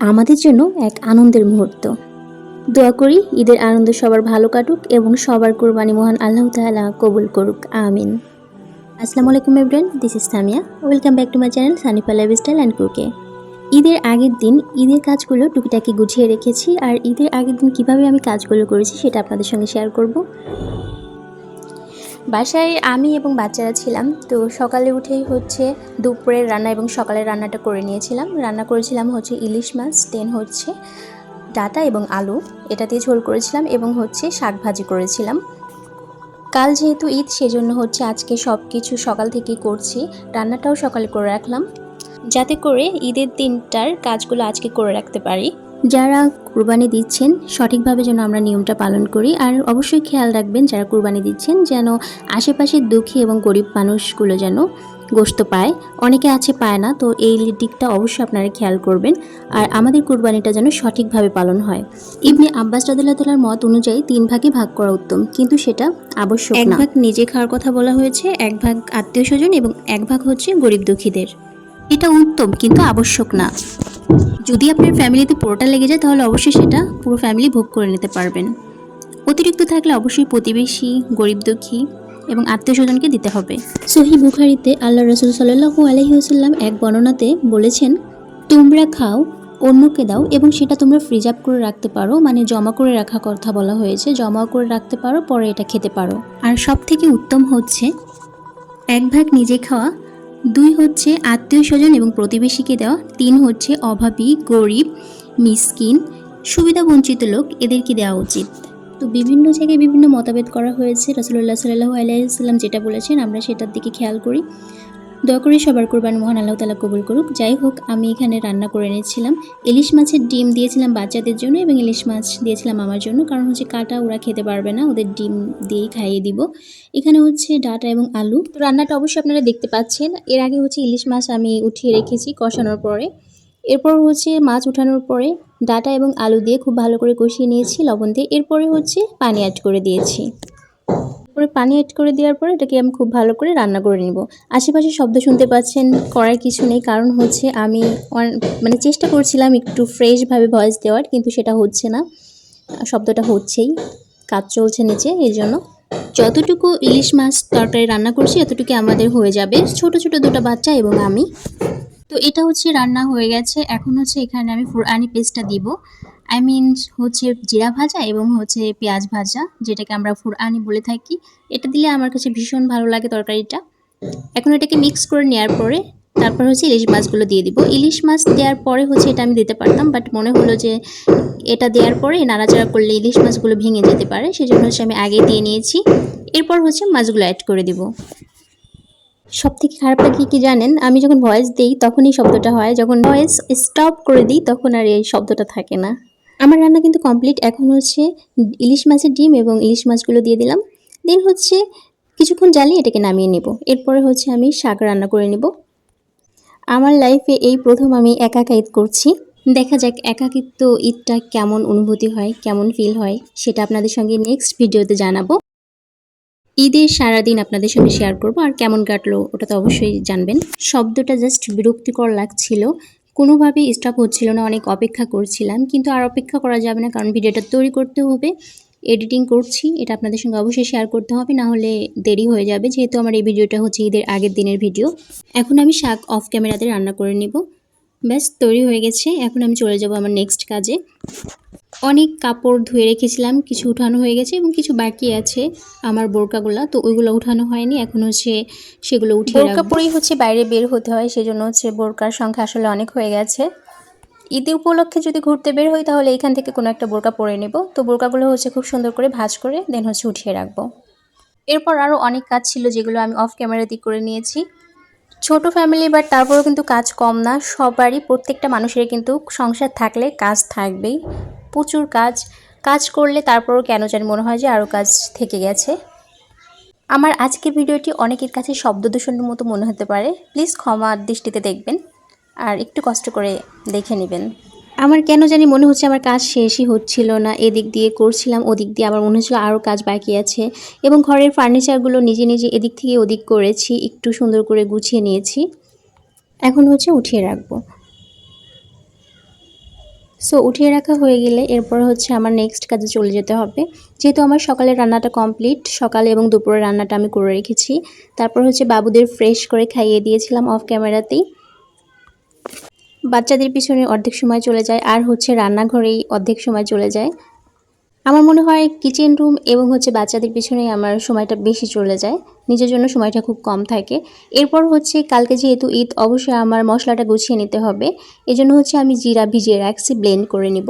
আমাদের জন্য এক আনন্দের মুহূর্ত। দোয়া করি ঈদের আনন্দ সবার ভালো কাটুক এবং সবার কোরবানি মহান আল্লাহ তাআলা কবুল করুক। আমিন। আসসালামু আলাইকুম everyone this is Samiya welcome back to my channel Sanifa lifestyle and কুকে ঈদের আগের দিন ঈদের কাজগুলো টুকিটাকি গুছিয়ে রেখেছি আর ঈদের আগের দিন কীভাবে আমি কাজগুলো করেছি সেটা আপনাদের সঙ্গে শেয়ার করব। বাসায় আমি এবং বাচ্চারা ছিলাম, তো সকালে উঠেই হচ্ছে দুপুরের রান্না এবং সকালের রান্নাটা করে নিয়েছিলাম। রান্না করেছিলাম হচ্ছে ইলিশ মাছ, দেন হচ্ছে ডাটা এবং আলু। এটা দিয়ে ঝোল করেছিলাম এবং হচ্ছে শাক ভাজি করেছিলাম। কাল যেহেতু ঈদ, সেজন্য হচ্ছে আজকে সব কিছু সকাল থেকেই করছি। রান্নাটাও সকালে করে রাখলাম। যাতে করে ঈদের দিনটার কাজগুলো আজকে করে রাখতে পারি। যারা কুরবানি দিচ্ছেন সঠিকভাবে যেন আমরা নিয়মটা পালন করি। আর অবশ্যই খেয়াল রাখবেন যারা কুরবানি দিচ্ছেন যেন আশেপাশের দুঃখী এবং গরিব মানুষগুলো যেন গোস্ত পায়। অনেকে আছে পায় না তো এই দিকটা অবশ্যই আপনারা খেয়াল করবেন। আর আমাদের কুরবানিটা যেন সঠিকভাবে পালন হয়। ইবনে আব্বাস রাদিল্লাহর মত অনুযায়ী তিন ভাগে ভাগ করা উত্তম কিন্তু সেটা আবশ্যক এক ভাগ নিজে খাওয়ার কথা বলা হয়েছে এক ভাগ আত্মীয় স্বজন এবং এক ভাগ হচ্ছে গরিব দুঃখীদের। এটা উত্তম কিন্তু আবশ্যক না। যদি আপনার ফ্যামিলিতে পুরোটা লেগে যায় তাহলে অবশ্যই সেটা পুরো ফ্যামিলি ভোগ করে নিতে পারবেন। অতিরিক্ত থাকলে অবশ্যই প্রতিবেশী গরিব দুঃখী এবং আত্মীয় স্বজনকে দিতে হবে। সহি বুখারিতে আল্লাহ রসুল সাল্লু আলহিউসাল্লাম এক বর্ণনাতে বলেছেন তোমরা খাও অন্যকে দাও এবং সেটা তোমরা ফ্রিজ আপ করে রাখতে পারো। মানে জমা করে রাখা কথা বলা হয়েছে জমা করে রাখতে পারো পরে এটা খেতে পারো। আর সব থেকে উত্তম হচ্ছে এক ভাগ নিজে খাওয়া দুই হচ্ছে আত্মীয় স্বজন এবং প্রতিবেশীকে দেওয়া, তিন হচ্ছে অভাবী, গরিব, মিসকিন সুবিধাবঞ্চিত লোক এদেরকে দেওয়া উচিত। তো বিভিন্ন জায়গায় বিভিন্ন মতভেদ করা হয়েছে। রসুল্লাহ সাল্লাহ আলাইসাল্লাম যেটা বলেছেন, আমরা সেটার দিকে খেয়াল করি। দয়া করে সবার কোরবান মহান আল্লাহ তালা কবুল করুক। যাই হোক, আমি এখানে রান্না করে নিয়েছিলাম ইলিশ মাছের ডিম দিয়েছিলাম বাচ্চাদের জন্য এবং ইলিশ মাছ দিয়েছিলাম আমার জন্য। কারণ হচ্ছে কাটা, ওরা খেতে পারবে না, ওদের ডিম দিয়েই খাইয়ে দিব। এখানে হচ্ছে ডাটা এবং আলু। তো রান্নাটা অবশ্যই আপনারা দেখতে পাচ্ছেন। এর আগে হচ্ছে ইলিশ মাছ আমি উঠিয়ে রেখেছি কষানোর পরে। এরপর হচ্ছে মাছ উঠানোর পরে ডাটা এবং আলু দিয়ে খুব ভালো করে কষিয়ে নিয়েছি লবণ দিয়ে। এরপরে হচ্ছে পানি অ্যাড করে দিয়েছি। পরে পানি অ্যাড করে দেওয়ার পরে এটাকে আমি খুব ভালো করে রান্না করে নিব। আশেপাশে শব্দ শুনতে পাচ্ছেন, করার কিছু নেই, কারণ হচ্ছে আমি মানে চেষ্টা করছিলাম একটু ফ্রেশভাবে ভয়েস দেওয়ার, কিন্তু সেটা হচ্ছে না। শব্দটা হচ্ছেই, কাজ চলছে নিচে, এই জন্য। যতটুকু ইলিশ মাছ তরকারি রান্না করছি এতটুকু আমাদের হয়ে যাবে। ছোট ছোট দুটো বাচ্চা এবং আমি। তো এটা হচ্ছে রান্না হয়ে গেছে। এখন হচ্ছে এখানে আমি ফুরআনি পেস্টটা দিব। আই মিন হচ্ছে জিরা ভাজা এবং হচ্ছে পেঁয়াজ ভাজা, যেটাকে আমরা ফুরআনি বলে থাকি। এটা দিলে আমার কাছে ভীষণ ভালো লাগে তরকারিটা। এখন এটাকে মিক্স করে নেওয়ার পরে তারপর হচ্ছে ইলিশ মাছগুলো দিয়ে দিব। ইলিশ মাছ দেওয়ার পরে হচ্ছে এটা আমি দিতে পারতাম বাট মনে হলো যে এটা দেওয়ার পরে নাড়াচাড়া করলে ইলিশ মাছগুলো ভেঙে যেতে পারে, সেজন্য হচ্ছে আমি আগে দিয়ে নিয়েছি। এরপর হচ্ছে মাছগুলো অ্যাড করে দিব। সব থেকে খারাপ লাগে কি জানেন? আমি যখন ভয়েস দিই তখনই শব্দটা হয়। যখন ভয়েস স্টপ করে দিই তখন আর এই শব্দটা থাকে না। আমার রান্না কিন্তু কমপ্লিট এখন হচ্ছে ইলিশ মাছের ডিম এবং ইলিশ মাছগুলো দিয়ে দিলাম। দেন হচ্ছে কিছুক্ষণ জ্বালিয়ে এটাকে নামিয়ে নেব। এরপরে হচ্ছে আমি শাক রান্না করে নেব। আমার লাইফে এই প্রথম আমি একা একা ঈদ করছি। দেখা যাক একাকিত্ব ঈদটা কেমন অনুভূতি হয়, কেমন ফিল হয়, সেটা আপনাদের সঙ্গে নেক্সট ভিডিওতে জানাব। ঈদের সারাদিন আপনাদের সঙ্গে শেয়ার করব। আর কেমন কাটলো, ওটা তো অবশ্যই জানবেন। শব্দটা জাস্ট বিরক্তিকর লাগছিল। কোনোভাবেই স্টপ হচ্ছিল না, অনেক অপেক্ষা করছিলাম, কিন্তু আর অপেক্ষা করা যাবে না, কারণ ভিডিওটা তৈরি করতে হবে এডিটিং করছি, এটা আপনাদের সঙ্গে অবশ্যই শেয়ার করতে হবে, না হলে দেরি হয়ে যাবে, যেহেতু আমার এই ভিডিওটা হচ্ছে ঈদের আগের দিনের ভিডিও। এখন আমি শাক অফ ক্যামেরাতে রান্না করে নিব। ব্যাস, তৈরি হয়ে গেছে। এখন আমি চলে যাব আমার নেক্সট কাজে। অনেক কাপড় ধুয়ে রেখেছিলাম, কিছু উঠানো হয়ে গেছে এবং কিছু বাকি আছে আমার বোরকাগুলো। তো ওইগুলো উঠানো হয়নি, এখন হচ্ছে সেগুলো উঠে বোরকা পরেই হচ্ছে বাইরে বের হতে হয়, সেজন্য হচ্ছে বোরকার সংখ্যা আসলে অনেক হয়ে গেছে। ঈদে উপলক্ষে যদি ঘুরতে বের হই, তাহলে এখান থেকে কোনো একটা বোরকা পরে নেব। তো বোরকাগুলো হচ্ছে খুব সুন্দর করে ভাজ করে দেন হচ্ছে উঠিয়ে রাখব। এরপর আরও অনেক কাজ ছিল যেগুলো আমি অফ ক্যামেরা দিক করে নিয়েছি। ছোট ফ্যামিলি বাট তারপরেও কিন্তু কাজ কম না। সবারই, প্রত্যেকটা মানুষের কিন্তু সংসার থাকলে কাজ থাকবেই। প্রচুর কাজ। কাজ করলে তারপরও কেন যেন মনে হয় যে আরও কাজ থেকে গেছে। আমার আজকের ভিডিওটি অনেকের কাছে শব্দ দূষণের মতো মনে হতে পারে। প্লিজ ক্ষমার দৃষ্টিতে দেখবেন। আর একটু কষ্ট করে দেখে নেবেন। আমার কেন জানি মনে হচ্ছে আমার কাজ শেষই হচ্ছিল না। এদিক দিয়ে করছিলাম, ওদিক দিয়ে আবার মনে হচ্ছিল আরও কাজ বাকি আছে। এবং ঘরের ফার্নিচারগুলো নিজে নিজে এদিক থেকে ওদিক করেছি, একটু সুন্দর করে গুছিয়ে নিয়েছি। এখন হচ্ছে উঠিয়ে রাখব। সো উঠিয়ে রাখা হয়ে গেলে এরপর হচ্ছে আমার নেক্সট কাজে চলে যেতে হবে। যেহেতু আমার সকালের রান্নাটা কমপ্লিট সকালে এবং দুপুরের রান্নাটা আমি করে রেখেছি। তারপর হচ্ছে বাবুদের ফ্রেশ করে খাইয়ে দিয়েছিলাম অফ ক্যামেরাতেই বাচ্চাদের পিছনে অর্ধেক সময় চলে যায়, আর হচ্ছে রান্নাঘরেই অর্ধেক সময় চলে যায়। আমার মনে হয় কিচেন রুম এবং হচ্ছে বাচ্চাদের পিছনে আমার সময়টা বেশি চলে যায়, নিজের জন্য সময়টা খুব কম থাকে। এরপর হচ্ছে কালকে যেহেতু ঈদ, অবশ্যই আমার মশলাটা গুছিয়ে নিতে হবে। এজন্য হচ্ছে আমি জিরা ভিজিয়ে রাখছি ব্লেন্ড করে নিব।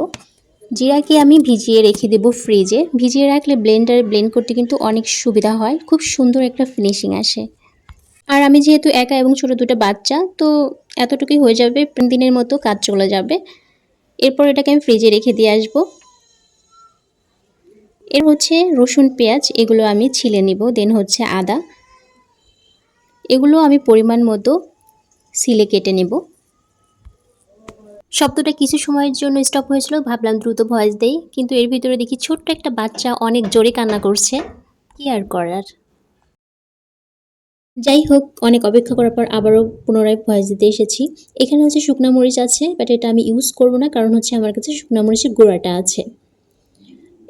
জিরাকে আমি ভিজিয়ে রেখে দেব ফ্রিজে ভিজিয়ে রাখলে ব্লেন্ডারে ব্লেন্ড করতে কিন্তু অনেক সুবিধা হয়, খুব সুন্দর একটা ফিনিশিং আসে। আর আমি যেহেতু একা এবং ছোট দুটো বাচ্চা, তো এতটুকুই হয়ে যাবে, দিনের মতো কাজ চলে যাবে। এরপর এটাকে আমি ফ্রিজে রেখে দিয়ে আসব। এর হচ্ছে রসুন, পেঁয়াজ, এগুলো আমি ছিলে নিব। দেন হচ্ছে আদা। এগুলো আমি পরিমাণ মতো সিলে কেটে নেব। শব্দটা কিছু সময়ের জন্য স্টপ হয়েছিল, ভাবলাম দ্রুত ভয়েস দেই। কিন্তু এর ভিতরে দেখি ছোট্ট একটা বাচ্চা অনেক জোরে কান্না করছে। কি আর করার? যাই হোক অনেক অপেক্ষা করার পর আবারও পুনরায় ভয়েস দিতে এসেছি। এখানে হচ্ছে শুকনা মরিচ আছে বাট এটা আমি ইউজ করব না, কারণ হচ্ছে আমার কাছে শুকনা মরিচের গুঁড়াটা আছে।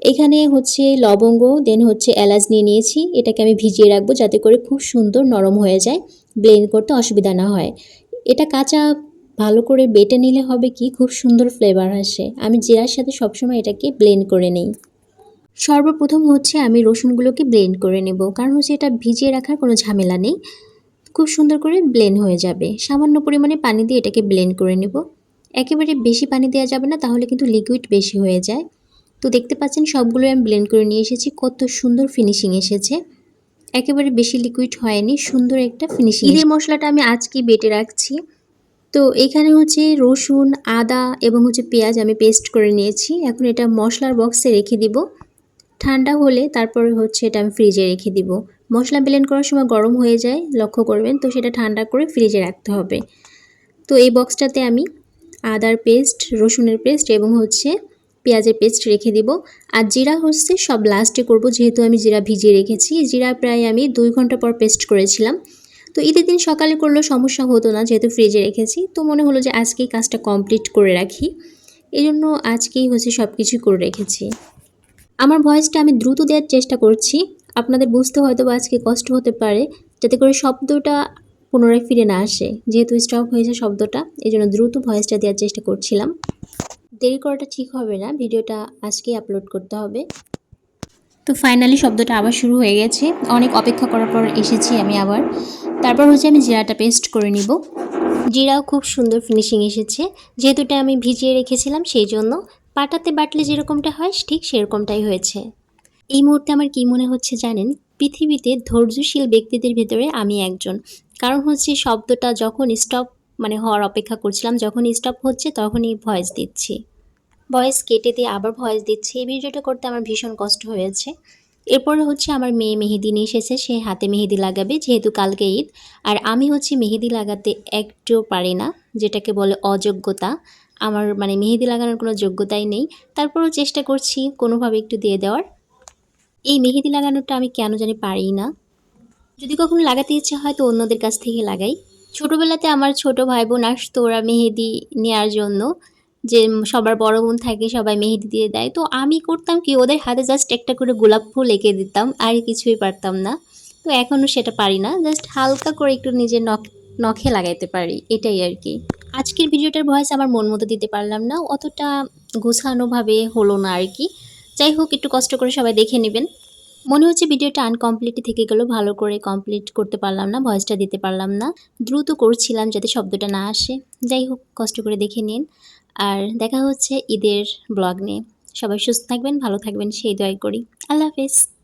এখানে হচ্ছে লবঙ্গ দেন হচ্ছে এলাচ নিয়ে নিয়েছি। এটাকে আমি ভিজিয়ে রাখব যাতে করে খুব সুন্দর নরম হয়ে যায় ব্লেন্ড করতে অসুবিধা না হয়। এটা কাঁচা ভালো করে বেটে নিলে হবে কি, খুব সুন্দর ফ্লেভার আসে। আমি জিরার সাথে সবসময় এটাকে ব্লেন্ড করে নিই। সর্বপ্রথম হচ্ছে আমি রসুনগুলোকে ব্লেন্ড করে নেব। কারণ হচ্ছে এটা ভিজিয়ে রাখার কোনো ঝামেলা নেই। খুব সুন্দর করে ব্লেন্ড হয়ে যাবে। সামান্য পরিমাণে পানি দিয়ে এটাকে ব্লেন্ড করে নেব। একেবারে বেশি পানি দেওয়া যাবে না, তাহলে কিন্তু লিকুইড বেশি হয়ে যায়। তো দেখতে পাচ্ছেন সবগুলো আমি ব্লেন্ড করে নিয়ে এসেছি। কত সুন্দর ফিনিশিং এসেছে। একেবারে বেশি লিকুইড হয়নি, সুন্দর একটা ফিনিশিং ঈদের মশলাটা আমি আজকেই বেটে রাখছি। তো এখানে হচ্ছে রসুন, আদা এবং হচ্ছে পেঁয়াজ আমি পেস্ট করে নিয়েছি। এখন এটা মশলার বক্সে রেখে দিব। ঠান্ডা হলে তারপরে হচ্ছে এটা আমি ফ্রিজে রেখে দিব। মশলা ব্লেন্ড করার সময় গরম হয়ে যায়, লক্ষ্য করবেন, তো সেটা ঠান্ডা করে ফ্রিজে রাখতে হবে। তো এই বক্সটাতে আমি আদার পেস্ট রসুনের পেস্ট এবং হচ্ছে পেঁয়াজের পেস্ট রেখে দিব। আর জিরা হচ্ছে সব লাস্টে করব, যেহেতু আমি জিরা ভিজিয়ে রেখেছি। জিরা প্রায় আমি দুই ঘণ্টা পর পেস্ট করেছিলাম। তো ঈদের দিন সকালে করলেও সমস্যা হতো না, যেহেতু ফ্রিজে রেখেছি। তো মনে হলো যে আজকেই কাজটা কমপ্লিট করে রাখি। এই জন্য আজকেই হচ্ছে সব কিছু করে রেখেছি। আমার ভয়েসটা আমি দ্রুত দেওয়ার চেষ্টা করছি। আপনাদের বুঝতে হয়তো বা আজকে কষ্ট হতে পারে, যাতে করে শব্দটা পুনরায় ফিরে না আসে। যেহেতু স্টপ হয়েছে শব্দটা এই জন্য দ্রুত ভয়েসটা দেওয়ার চেষ্টা করছিলাম। দেরি করাটা ঠিক হবে না, ভিডিওটা আজকেই আপলোড করতে হবে। তো ফাইনালি শব্দটা আবার শুরু হয়ে গেছে। অনেক অপেক্ষা করার পর এসেছি আমি আবার। তারপর হচ্ছে আমি জিরাটা পেস্ট করে নিব। জিরাও খুব সুন্দর ফিনিশিং এসেছে। যেহেতু এটা আমি ভিজিয়ে রেখেছিলাম, সেই জন্য পাটাতে বাটলে যেরকমটা হয়, ঠিক সেরকমটাই হয়েছে। এই মুহূর্তে আমার কি মনে হচ্ছে জানেন? পৃথিবীতে ধৈর্যশীল ব্যক্তিদের ভেতরে আমি একজন। কারণ হচ্ছে শব্দটা যখন স্টপ মানে হওয়ার অপেক্ষা করছিলাম যখন স্টপ হচ্ছে তখনই ভয়েস দিচ্ছি। ভয়েস কেটে দিয়ে আবার ভয়েস দিচ্ছি। এই ভিডিওটা করতে আমার ভীষণ কষ্ট হয়েছে। এরপরে হচ্ছে আমার মেয়ে মেহেদি নিয়ে এসেছে। সে হাতে মেহেদি লাগাবে, যেহেতু কালকে ঈদ। আর আমি হচ্ছে মেহেদি লাগাতে একটুও পারি না, যেটাকে বলে অযোগ্যতা। আমার মানে মেহেদি লাগানোর কোনো যোগ্যতাই নেই। তারপরেও চেষ্টা করছি কোনোভাবে একটু দিয়ে দেওয়ার। এই মেহেদি লাগানোটা আমি কেন জানি পারি না। যদি কখনো লাগাতে ইচ্ছে হয় তো অন্যদের কাছ থেকে লাগাই। ছোটোবেলাতে আমার ছোট ভাই বোন আসতো ওরা মেহেদি নেওয়ার জন্য। যে সবার বড় বোন থাকে সবাই মেহেদি দিয়ে দেয়। তো আমি করতাম কি ওদের হাতে জাস্ট একটা করে গোলাপ ফুল এঁকে দিতাম, আর কিছুই পারতাম না। তো এখনও সেটা পারি না। জাস্ট হালকা করে একটু নিজের নখ, নখে লাগাইতে পারি। এটাই আর কি। আজকের ভিডিওটার ভয়েস আমার মন মতো দিতে পারলাম না, অতটা গোছানোভাবে হলো না আর কি। যাই হোক, একটু কষ্ট করে সবাই দেখে নেবেন। মনে হচ্ছে ভিডিওটা আনকমপ্লিট থেকে গেল, ভালো করে কমপ্লিট করতে পারলাম না, ভয়েসটা দিতে পারলাম না। দ্রুত করছিলাম যাতে শব্দটা না আসে। যাই হোক, কষ্ট করে দেখে নিন। আর দেখা হচ্ছে ঈদের ব্লগ নিয়ে। সবাই সুস্থ থাকবেন, ভালো থাকবেন, সেই দোয়াই করি। আল্লাহ হাফেজ।